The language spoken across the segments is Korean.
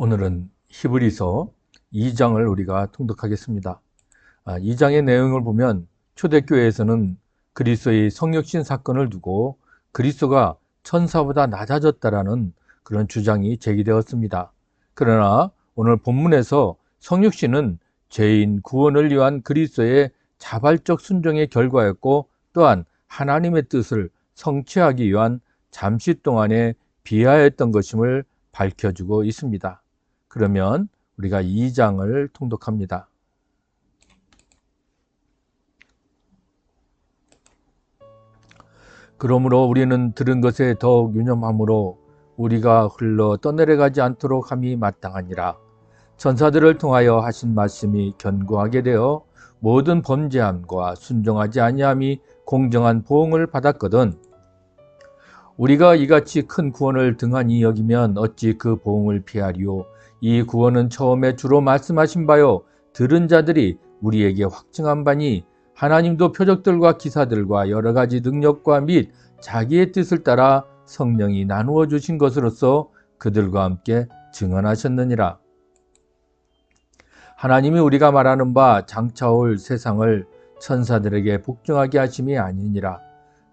오늘은 히브리서 2장을 우리가 통독하겠습니다. 2장의 아, 내용을 보면 초대교회에서는 그리스도의 성육신 사건을 두고 그리스도가 천사보다 낮아졌다라는 그런 주장이 제기되었습니다. 그러나 오늘 본문에서 성육신은 죄인 구원을 위한 그리스도의 자발적 순종의 결과였고 또한 하나님의 뜻을 성취하기 위한 잠시 동안의 비하였던 것임을 밝혀주고 있습니다. 그러면 우리가 2장을 통독합니다. 그러므로 우리는 들은 것에 더욱 유념함으로 우리가 흘러 떠내려가지 않도록 함이 마땅하니라. 전사들을 통하여 하신 말씀이 견고하게 되어 모든 범죄함과 순종하지 아니함이 공정한 보응을 받았거든. 우리가 이같이 큰 구원을 등한히 여기면 어찌 그 보응을 피하리요. 이 구원은 처음에 주로 말씀하신 바요. 들은 자들이 우리에게 확증한 바니 하나님도 표적들과 기사들과 여러 가지 능력과 및 자기의 뜻을 따라 성령이 나누어 주신 것으로서 그들과 함께 증언하셨느니라. 하나님이 우리가 말하는 바 장차올 세상을 천사들에게 복종하게 하심이 아니니라.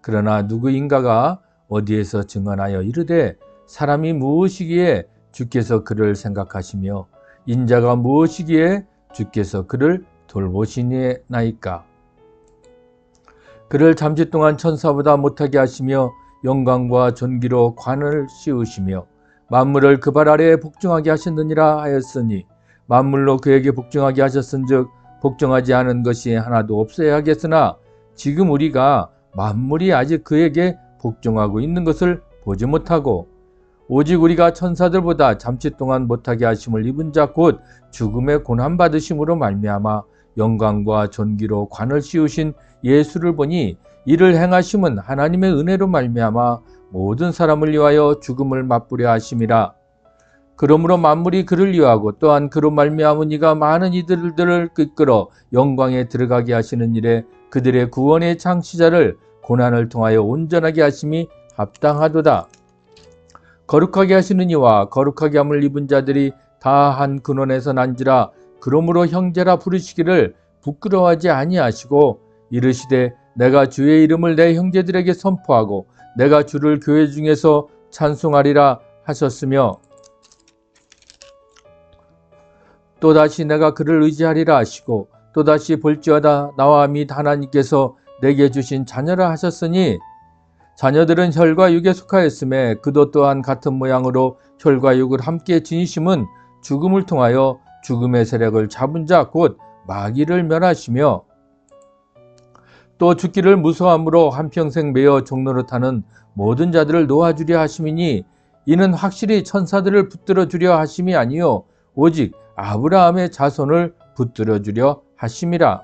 그러나 누구인가가 어디에서 증언하여 이르되 사람이 무엇이기에 주께서 그를 생각하시며 인자가 무엇이기에 주께서 그를 돌보시나이까. 그를 잠시 동안 천사보다 못하게 하시며 영광과 존귀로 관을 씌우시며 만물을 그 발 아래에 복종하게 하셨느니라 하였으니 만물로 그에게 복종하게 하셨은즉 복종하지 않은 것이 하나도 없어야 하겠으나 지금 우리가 만물이 아직 그에게 복종하고 있는 것을 보지 못하고 오직 우리가 천사들보다 잠시 동안 못하게 하심을 입은 자 곧 죽음의 고난 받으심으로 말미암아 영광과 존귀로 관을 씌우신 예수를 보니 이를 행하심은 하나님의 은혜로 말미암아 모든 사람을 위하여 죽음을 맛보려 하심이라. 그러므로 만물이 그를 위하고 또한 그로 말미암은 이가 많은 이들을 이끌어 영광에 들어가게 하시는 일에 그들의 구원의 창시자를 고난을 통하여 온전하게 하심이 합당하도다. 거룩하게 하시는 이와 거룩하게 함을 입은 자들이 다 한 근원에서 난지라 그러므로 형제라 부르시기를 부끄러워하지 아니하시고 이르시되 내가 주의 이름을 내 형제들에게 선포하고 내가 주를 교회 중에서 찬송하리라 하셨으며 또다시 내가 그를 의지하리라 하시고 또다시 볼지어다 나와 및 하나님께서 내게 주신 자녀라 하셨으니 자녀들은 혈과 육에 속하였음에 그도 또한 같은 모양으로 혈과 육을 함께 지니심은 죽음을 통하여 죽음의 세력을 잡은 자 곧 마귀를 멸하시며 또 죽기를 무서함으로 한평생 매어 종로를 타는 모든 자들을 놓아주려 하심이니 이는 확실히 천사들을 붙들어 주려 하심이 아니요 오직 아브라함의 자손을 붙들어 주려 하심이라.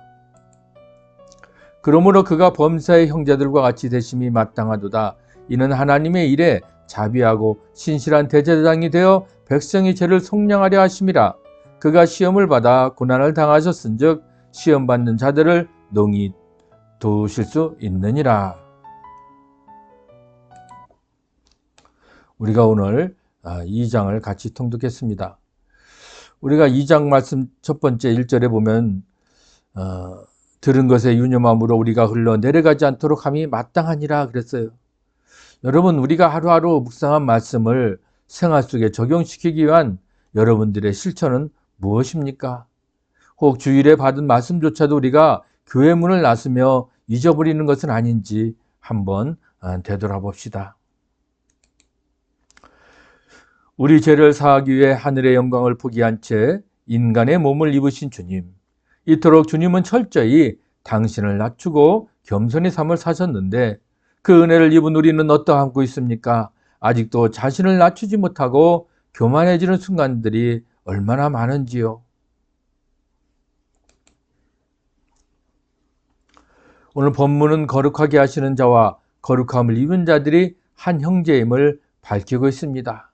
그러므로 그가 범사의 형제들과 같이 되심이 마땅하도다. 이는 하나님의 일에 자비하고 신실한 대제사장이 되어 백성의 죄를 속량하려 하심이라. 그가 시험을 받아 고난을 당하셨은즉 시험 받는 자들을 농이 도우실 수 있느니라. 우리가 오늘 2장을 아, 같이 통독했습니다. 우리가 2장 말씀 첫 번째 1절에 보면 어, 들은 것에 유념함으로 우리가 흘러 내려가지 않도록 함이 마땅하니라 그랬어요. 여러분 우리가 하루하루 묵상한 말씀을 생활 속에 적용시키기 위한 여러분들의 실천은 무엇입니까? 혹 주일에 받은 말씀조차도 우리가 교회 문을 나서며 잊어버리는 것은 아닌지 한번 아, 되돌아봅시다. 우리 죄를 사하기 위해 하늘의 영광을 포기한 채 인간의 몸을 입으신 주님. 이토록 주님은 철저히 당신을 낮추고 겸손히 삶을 사셨는데 그 은혜를 입은 우리는 어떠하고 있습니까? 아직도 자신을 낮추지 못하고 교만해지는 순간들이 얼마나 많은지요. 오늘 본문은 거룩하게 하시는 자와 거룩함을 입은 자들이 한 형제임을 밝히고 있습니다.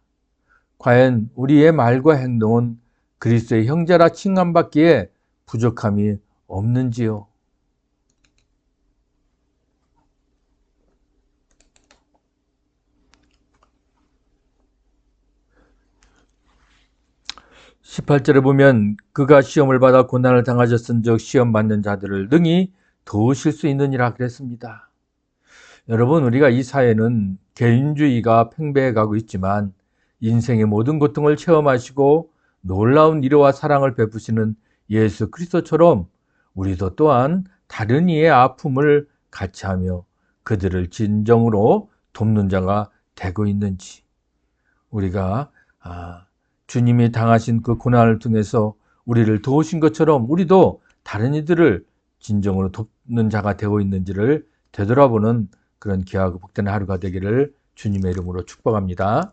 과연 우리의 말과 행동은 그리스도의 형제라 칭함받기에 부족함이 없는지요? 18절에 보면 그가 시험을 받아 고난을 당하셨은즉 시험 받는 자들을 능히 도우실 수 있느니라 그랬습니다. 여러분 우리가 이 사회는 개인주의가 팽배해 가고 있지만 인생의 모든 고통을 체험하시고 놀라운 위로와 사랑을 베푸시는 예수 그리스도처럼 우리도 또한 다른 이의 아픔을 같이 하며 그들을 진정으로 돕는 자가 되고 있는지 우리가 아, 주님이 당하신 그 고난을 통해서 우리를 도우신 것처럼 우리도 다른 이들을 진정으로 돕는 자가 되고 있는지를 되돌아보는 그런 귀하고 복된 하루가 되기를 주님의 이름으로 축복합니다.